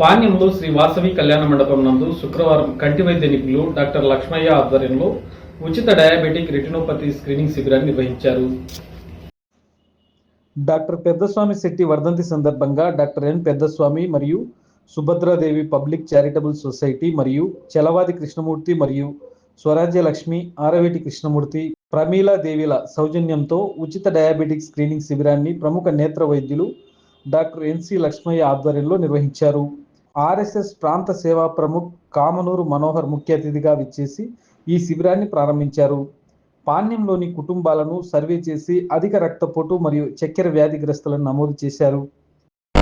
పాణ్యంలో శ్రీ వాసవి కళ్యాణ మండపం నందు శుక్రవారం కంటి వైద్య నిపుణులు డాక్టర్ లక్ష్మయ్య ఆధ్వర్యంలో ఉచిత డయాబెటిక్ రెటినోపతి స్క్రీనింగ్ శిబిరాన్ని నిర్వహించారు. డాక్టర్ పెద్దస్వామి శెట్టి వర్ధంతి సందర్భంగా డాక్టర్ ఎన్ పెద్దస్వామి మరియు సుభద్రాదేవి పబ్లిక్ చారిటబుల్ సొసైటీ మరియు చలవాది కృష్ణమూర్తి మరియు స్వరాజ్య లక్ష్మి ఆరవేటి కృష్ణమూర్తి ప్రమీలా దేవిల సౌజన్యంతో ఉచిత డయాబెటిక్ స్క్రీనింగ్ శిబిరాన్ని ప్రముఖ నేత్ర వైద్యులు డాక్టర్ ఎన్సి లక్ష్మయ్య ఆధ్వర్యంలో నిర్వహించారు. ఆర్ఎస్ఎస్ ప్రాంత సేవా ప్రముఖ్ కామనూరు మనోహర్ ముఖ్య అతిథిగా విచ్చేసి ఈ శిబిరాన్ని ప్రారంభించారు. పాణ్యంలోని కుటుంబాలను సర్వే చేసి అధిక రక్తపోటు మరియు చక్కెర వ్యాధిగ్రస్తులను నమోదు చేశారు.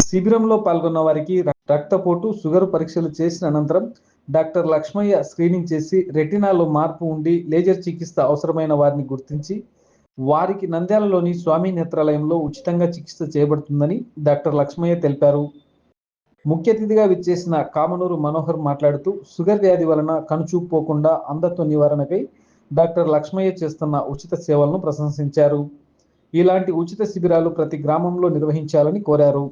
శిబిరంలో పాల్గొన్న వారికి రక్తపోటు షుగర్ పరీక్షలు చేసిన అనంతరం డాక్టర్ లక్ష్మయ్య స్క్రీనింగ్ చేసి రెటినాలో మార్పు ఉండి లేజర్ చికిత్స అవసరమైన వారిని గుర్తించి వారికి నంద్యాలలోని స్వామి నేత్రాలయంలో ఉచితంగా చికిత్స చేయబడుతుందని డాక్టర్ లక్ష్మయ్య తెలిపారు. ముఖ్య అతిథిగా విచ్చేసిన కామనూరు మనోహర్ మాట్లాడుతూ షుగర్ వ్యాధి వలన కనుచూపు పోకుండా అంధత్వ నివారణకై డాక్టర్ లక్ష్మయ్య చేస్తున్న ఉచిత సేవలను ప్రశంసించారు. ఇలాంటి ఉచిత శిబిరాలు ప్రతి గ్రామంలో నిర్వహించాలని కోరారు.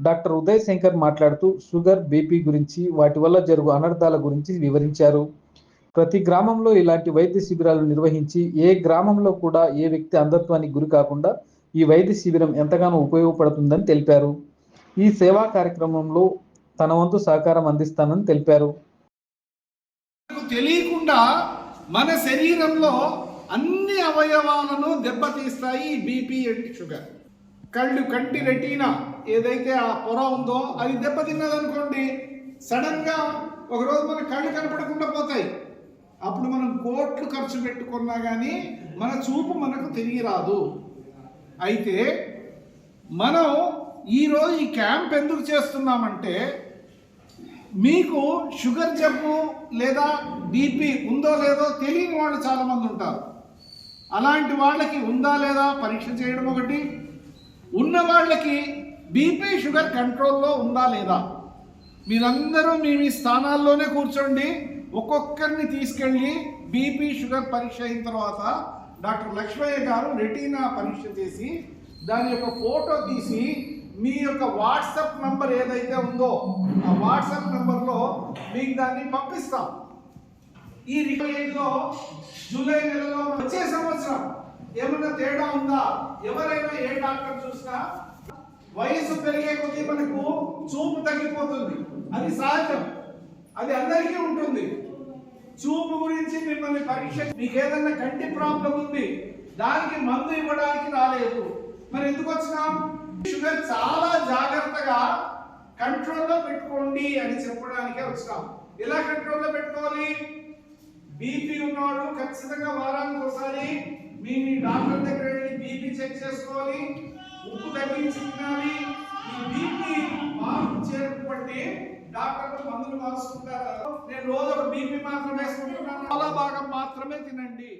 డాక్టర్ ఉదయ్ శంకర్ మాట్లాడుతూ షుగర్ బీపీ గురించి వాటి వల్ల జరుగు అనర్థాల గురించి వివరించారు. ప్రతి గ్రామంలో ఇలాంటి వైద్య శిబిరాలు నిర్వహించి ఏ గ్రామంలో కూడా ఏ వ్యక్తి అంధత్వానికి గురి కాకుండా ఈ వైద్య శిబిరం ఎంతగానో ఉపయోగపడుతుందని తెలిపారు. ఈ సేవా కార్యక్రమంలో తన వంతు సహకారం అందిస్తానని తెలిపారు. మనకు తెలియకుండా మన శరీరంలో అన్ని అవయవాలను దెబ్బతీస్తాయి బీపీ అండ్ షుగర్. కళ్ళు కంటి రెటీనా ఏదైతే ఆ పొర ఉందో అది దెబ్బతిన్నదనుకోండి సడన్గా ఒకరోజు మన కళ్ళు కనపడకుండా పోతాయి. అప్పుడు మనం కోట్లు ఖర్చు పెట్టుకున్నా కానీ మన చూపు మనకు తిరిగి రాదు. అయితే మనం ఈరోజు ఈ క్యాంప్ ఎందుకు చేస్తున్నామంటే మీకు షుగర్ జబ్బు లేదా బీపీ ఉందో లేదో తెలియని వాళ్ళు చాలామంది ఉంటారు. అలాంటి వాళ్ళకి ఉందా లేదా పరీక్ష చేయడం ఒకటి. ఉన్న వాళ్ళకి బీపీ షుగర్ కంట్రోల్లో ఉందా లేదా? మీరందరూ మీ మీ స్థానాల్లోనే కూర్చోండి. ఒక్కొక్కరిని తీసుకెళ్ళి బీపీ షుగర్ పరీక్ష అయిన తర్వాత డాక్టర్ లక్ష్మయ్య గారు రెటీనా పరీక్ష చేసి దాని యొక్క ఫోటో తీసి మీ యొక్క వాట్సాప్ నంబర్ ఏదైతే ఉందో ఆ వాట్సాప్ నంబర్లో మీకు దాన్ని పంపిస్తాం. ఈ రికవరీలో జూలై నెలలో వచ్చే సంవత్సరం ఏమన్నా తేడా ఉందా? ఎవరైనా ఏ డాక్టర్ చూసినా వయసు పెరిగే కొద్దీ మనకు చూపు తగ్గిపోతుంది. అది సహజం అది అందరికీ ఉంటుంది. చూపు గురించి మిమ్మల్ని పరీక్ష మీకు ఏదన్నా కంటి ప్రాబ్లం ఉంది దానికి మందు ఇవ్వడానికి రాలేదు. మరి ఎందుకు వచ్చినాం? షుగర్ చాలా జాగ్రత్తగా కంట్రోల్లో పెట్టుకోండి అని చెప్పడానికే వచ్చినాం. ఎలా కంట్రోల్లో పెట్టుకోవాలి? బీపీ ఉన్నవాళ్ళు ఖచ్చితంగా వారానికి ఒకసారి మీ మీ డాక్టర్ దగ్గర వెళ్ళి బీపీ చెక్ చేసుకోవాలి. ఉప్పు తగ్గించి తినాలి. ఈ బీపీ మార్పు చేరుకుంటే డాక్టర్లు మందులు మార్చుకుంటారు నేను రోజు ఒక బీపీ మాత్రం వేసుకుంటున్నాను. చాలా భాగం మాత్రమే తినండి.